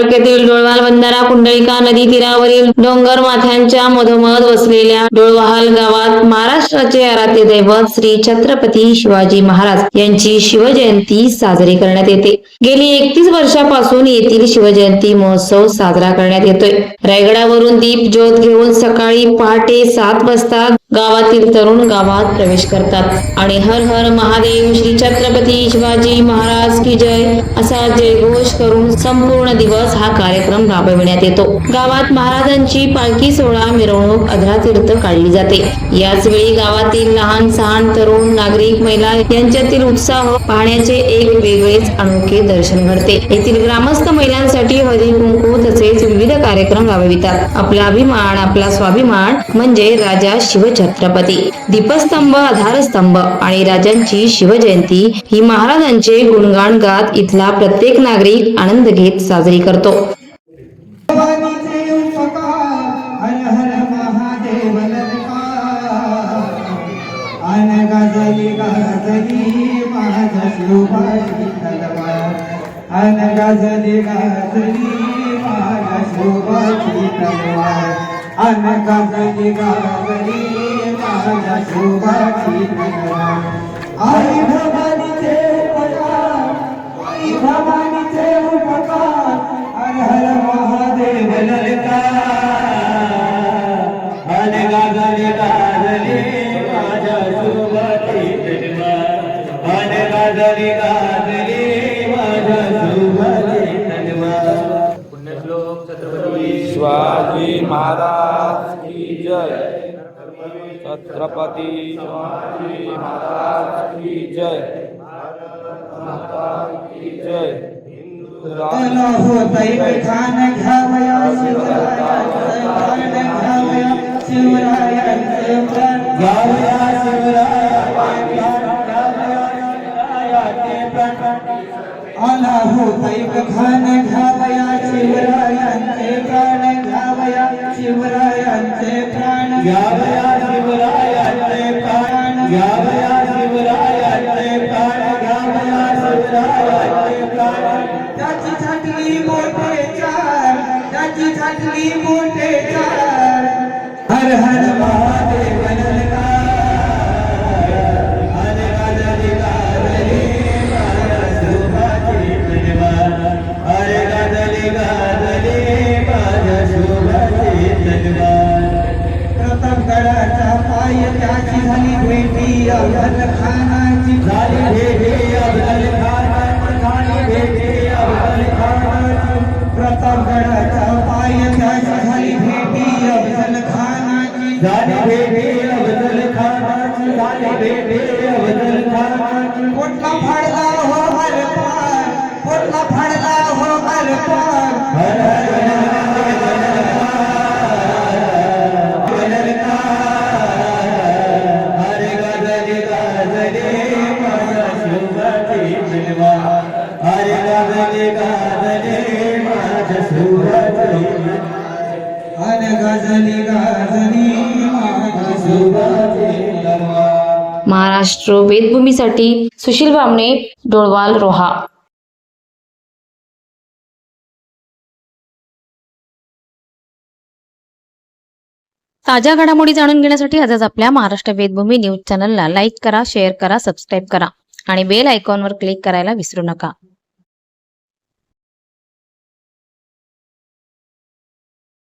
तालुक्यातील डोळवाल बंधारा कुंडलिका नदी तीरावरील डोंगर माथ्यांच्या मधोमध वसलेल्या डोळवाल गावात महाराष्ट्राचे आराध्य दैवत श्री छत्रपती शिवाजी महाराज यांची शिवजयंती साजरी करण्यात येते. गेली एकतीस वर्षापासून येथील शिवजयंती महोत्सव साजरा करण्यात येतोय. रायगडावरून दीप ज्योत घेऊन सकाळी पहाटे सात वाजता गावातील तरुण गावात प्रवेश करतात. आणि हर हर महादेव श्री छत्रपती शिवाजी महाराज की जय असा जयघोष करून संपूर्ण दिवस हा कार्यक्रम राबविण्यात येतो. गावात महाराजांची पालखी सोहळा मिरवणूक अधरातीर्थ काढली जाते. याच वेळी गावातील लहान सहान तरुण नागरिक महिला यांच्यातील उत्साह पाहण्याचे एक वेगळेच अनोखे दर्शन घडते. येथील ग्रामस्थ महिलांसाठी हळदी कार्यक्रम राबवितात. आपला अभिमान आपला स्वाभिमान म्हणजे राजा शिवछत्रपती. दीपस्तंभ आधारस्तंभ आणि राजांची शिवजयंती ही महाराजांचे गुणगान गात इथला प्रत्येक नागरिक आनंद घेत साजरी करतो. अन गाजली गाजली शोभाची तलवार अन गाजली गाजली माझ्या शोभाची तलवार आई भवानीचे उपकार आई भवानीचे उपकार हर हर महादेव ललकार। हर गाजले गाजले महाराज की जय छत्रपति महाराज की जय की जय हर गाजली गाजली माझ्या शोभाची तलवार प्रतापगडाचा पाय त्याची झाली भेटी अफजल खानाची झाली भेटी अफजल खानाची झाली भेटी अफजल खानाची झाली भेटी अफजल खानाची पोटला फाडला हो हर पार पोटला फाडला हो हर पार। हर हर हरे गाजले गाजले माझ्या तलवार हरे गाजले गाजले महाराष्ट्र वेदभूमीसाठी सुशील बामणे डोळवाल रोहा. ताज्या घडामोडी जाणून घेण्यासाठी आजच आपल्या महाराष्ट्र वेदभूमी न्यूज चॅनलला लाईक करा शेअर करा सबस्क्राईब करा आणि बेल आयकॉनवर क्लिक करायला विसरू नका.